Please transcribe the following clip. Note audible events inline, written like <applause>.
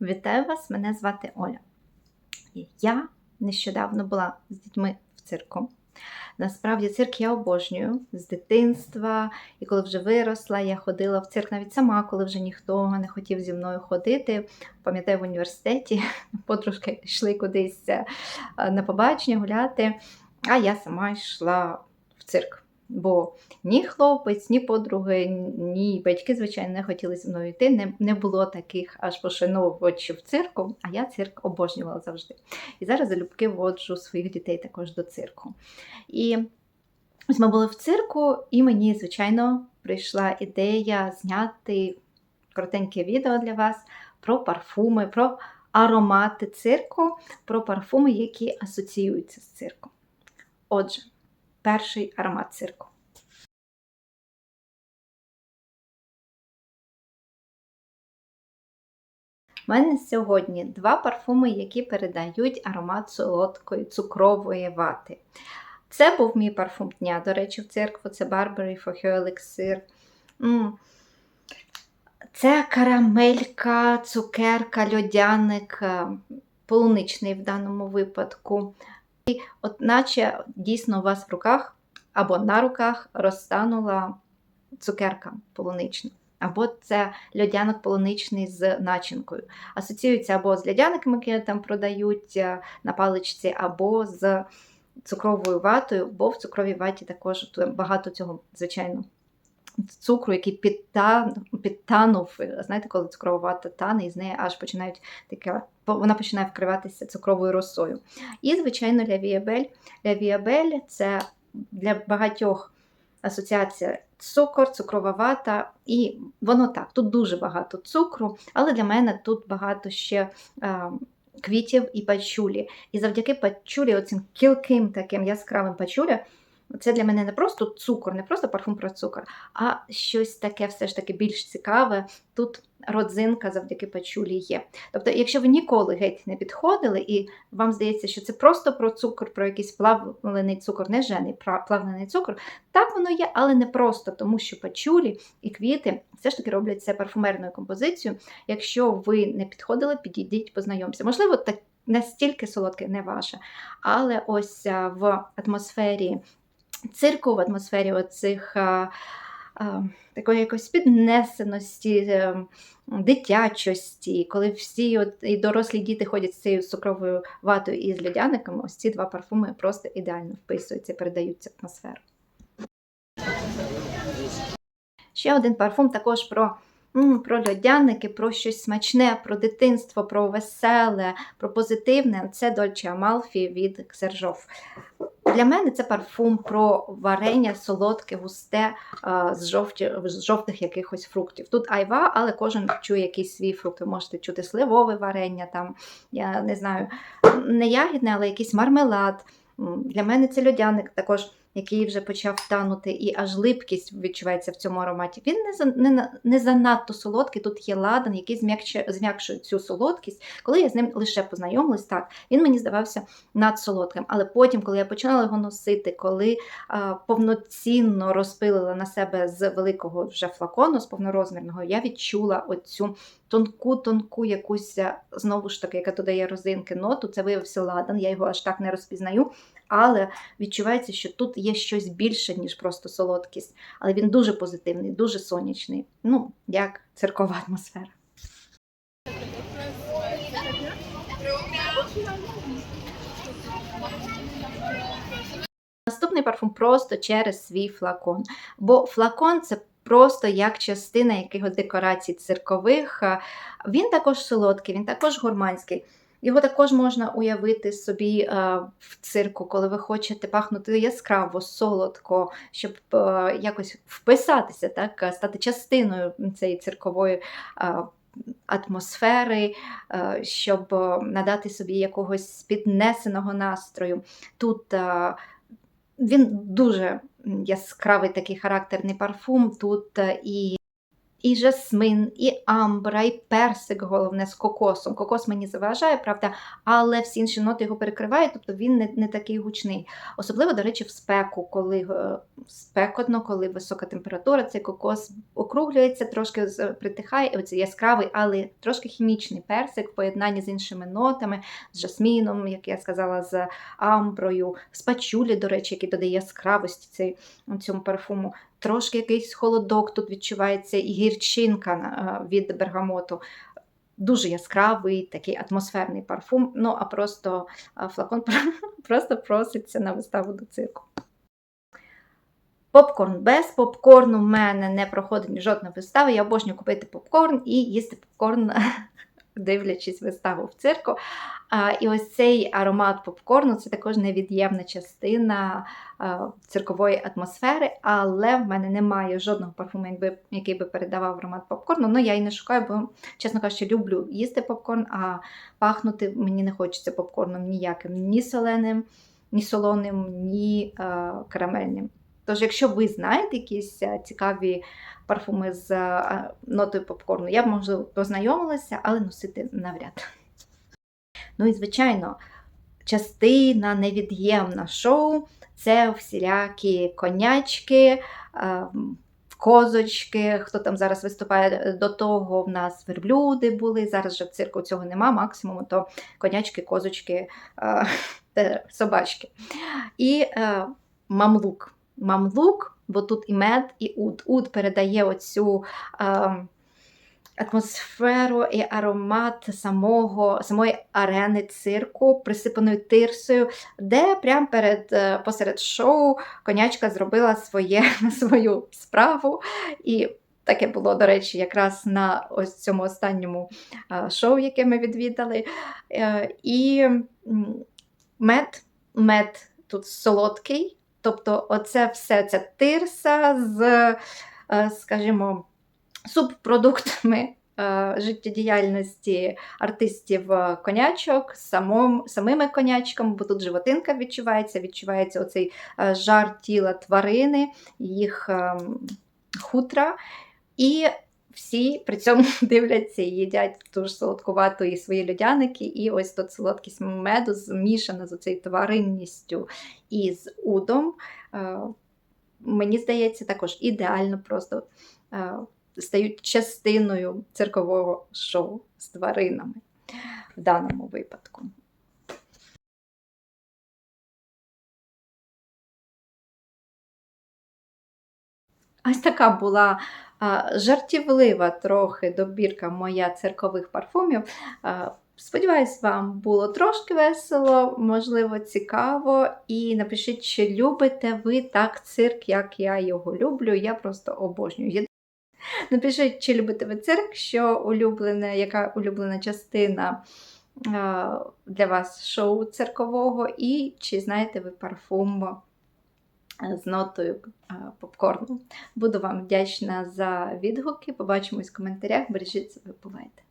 Вітаю вас! Мене звати Оля. Я нещодавно була з дітьми в цирку. Насправді цирк я обожнюю з дитинства, і коли вже виросла, я ходила в цирк навіть сама, коли вже ніхто не хотів зі мною ходити. Пам'ятаю, в університеті <laughs> подружки йшли кудись е, на побачення гуляти, а я сама йшла в цирк. Бо ні хлопець, ні подруги, ні батьки, звичайно, не хотіли зі мною йти. Не, не було таких аж пошановувачів цирку, а я цирк обожнювала завжди. І зараз залюбки воджу своїх дітей також до цирку. І ось ми були в цирку, і мені, звичайно, прийшла ідея зняти коротеньке відео для вас про парфуми, про аромати цирку, про парфуми, які асоціюються з цирком. Отже, перший аромат цирку. У мене сьогодні два парфуми, які передають аромат солодкої цукрової вати. Це був мій парфум дня, до речі, в церкву. Це Burberry for Her Elixir. Це карамелька, цукерка, льодяник, е, полуничний в даному випадку. І от наче дійсно у вас в руках або на руках розтанула цукерка полунична. Або це льодяник полуничний з начинкою. Асоціюється або з льодяниками, які там продають е, на паличці, або з цукровою ватою, бо в цукровій ваті також багато цього, звичайно, цукру, який підтан, підтанув. Знаєте, коли цукрова вата тане, і з неї аж починають таке, вона починає вкриватися цукровою росою. І, звичайно, лявіабель. Лявіабель це для багатьох асоціація цукор, цукрова вата, і воно так, тут дуже багато цукру, але для мене тут багато ще. е, Квітів і пачулі. І завдяки пачулі, оцим кілким таким яскравим пачулям, це для мене не просто цукор, не просто парфум про цукор, а щось таке все ж таки більш цікаве. Тут родзинка завдяки пачулі є. Тобто, якщо ви ніколи геть не підходили, і вам здається, що це просто про цукор, про якийсь плавлений цукор, не жений плавлений цукор, так воно є, але не просто, тому що пачулі і квіти все ж таки роблять це парфумерною композицією. Якщо ви не підходили, підійдіть, познайомся. Можливо, так настільки солодке не ваше, але ось в атмосфері цирку, в атмосфері оцих. Такої якоїсь піднесеності, е, дитячості, коли всі от, і дорослі діти ходять з цією цукровою ватою і з льодяниками, ось ці два парфуми просто ідеально вписуються, передаються в атмосферу. Ще один парфум також про про льодяники, про щось смачне, про дитинство, про веселе, про позитивне це Dolce Amalfi від Ксержов. Для мене це парфум про варення солодке, густе з, жовті, з жовтих якихось фруктів. Тут айва, але кожен чує якийсь свій фрукт. Ви можете чути сливове варення, там, я не знаю, не ягідне, але якийсь мармелад. Для мене це льодяник також який вже почав танути, і аж липкість відчувається в цьому ароматі. Він не не, не занадто солодкий, тут є ладан, який зм'якшує цю солодкість. Коли я з ним лише познайомилась, так, він мені здавався надсолодким. Але потім, коли я починала його носити, коли а, повноцінно розпилила на себе з великого вже флакону, з повнорозмірного, я відчула оцю тонку-тонку якусь, знову ж таки, яка додає розинки ноту. Це виявився ладан, я його аж так не розпізнаю. Але відчувається, що тут є щось більше, ніж просто солодкість. Але він дуже позитивний, дуже сонячний. Ну, як церкова атмосфера. Наступний парфум просто через свій флакон. Бо флакон це просто як частина якихось декорацій циркових. Він також солодкий, він також гурманський. Його також можна уявити собі е, в цирку, коли ви хочете пахнути яскраво, солодко, щоб е, якось вписатися, так, стати частиною цієї циркової е, атмосфери, щоб надати собі якогось піднесеного настрою. Тут він дуже яскравий такий характерний парфум. Тут і і жасмин, і амбра, і персик, головне, з кокосом. Кокос мені заважає, правда, але всі інші ноти його перекривають, тобто він не, не такий гучний. Особливо, до речі, в спеку, коли е, спекотно, коли висока температура, цей кокос округлюється, трошки притихає, і яскравий, але трошки хімічний персик в поєднанні з іншими нотами, з жасміном, як я сказала, з амброю, з пачулі, до речі, який додає яскравості цей, цьому парфуму. Трошки якийсь холодок тут відчувається, і гірчинка е, від бергамоту. Дуже яскравий, такий атмосферний парфум. Ну, а просто флакон <laughs> просто проситься на виставу до цирку. Попкорн без попкорну в мене не проходить жодна вистава. Я обожнюю купити попкорн і їсти попкорн, <laughs> дивлячись виставу в цирку. І ось цей аромат попкорну це також невід'ємна частина циркової атмосфери, але в мене немає жодного парфуму, який би передавав аромат попкорну. Ну я і не шукаю, бо, чесно кажучи, люблю їсти попкорн, а пахнути мені не хочеться попкорном ніяким, ні соленим, ні солоним, ні а, карамельним. Тож, якщо ви знаєте якісь цікаві парфуми з нотою попкорну, я б можливо познайомилася, але носити навряд. Ну і, звичайно, частина невід'ємна шоу це всілякі конячки, е, козочки, хто там зараз виступає до того, в нас верблюди були. Зараз же в цирку цього нема, максимум то конячки, козочки, е, <laughs> собачки. І е, мамлук. Мамлук, бо тут і мед, і уд. Уд передає оцю. Е, атмосферу і аромат самого, самої арени цирку, присипаної тирсою, де прямо перед, е, посеред шоу конячка зробила своє, <laughs> свою справу. І таке було, до речі, якраз на ось цьому останньому е, шоу, яке ми відвідали. Е, І мед, мед тут солодкий, тобто оце все ця тирса з, е, скажімо, субпродуктами е, життєдіяльності артистів е, конячок, самом, самими конячками, бо тут животинка відчувається, відчувається оцей жар тіла тварини, їх е, хутра. І всі при цьому <laughs> дивляться і їдять ту ж солодкувату і свої льодяники, і ось тут солодкість меду змішана з оцею тваринністю і з удом. Е, Мені здається, також ідеально просто е, стають частиною циркового шоу з тваринами в даному випадку. Ось така була жартівлива трохи добірка моя циркових парфумів. Сподіваюсь, вам було трошки весело, можливо, цікаво. І напишіть, чи любите ви так цирк, як я його люблю. Я просто обожнюю. Напишіть, чи любите ви цирк, що улюблене, яка улюблена частина для вас шоу циркового, і чи знаєте ви парфум з нотою попкорну. Буду вам вдячна за відгуки. Побачимось в коментарях. Бережіть себе, бувайте!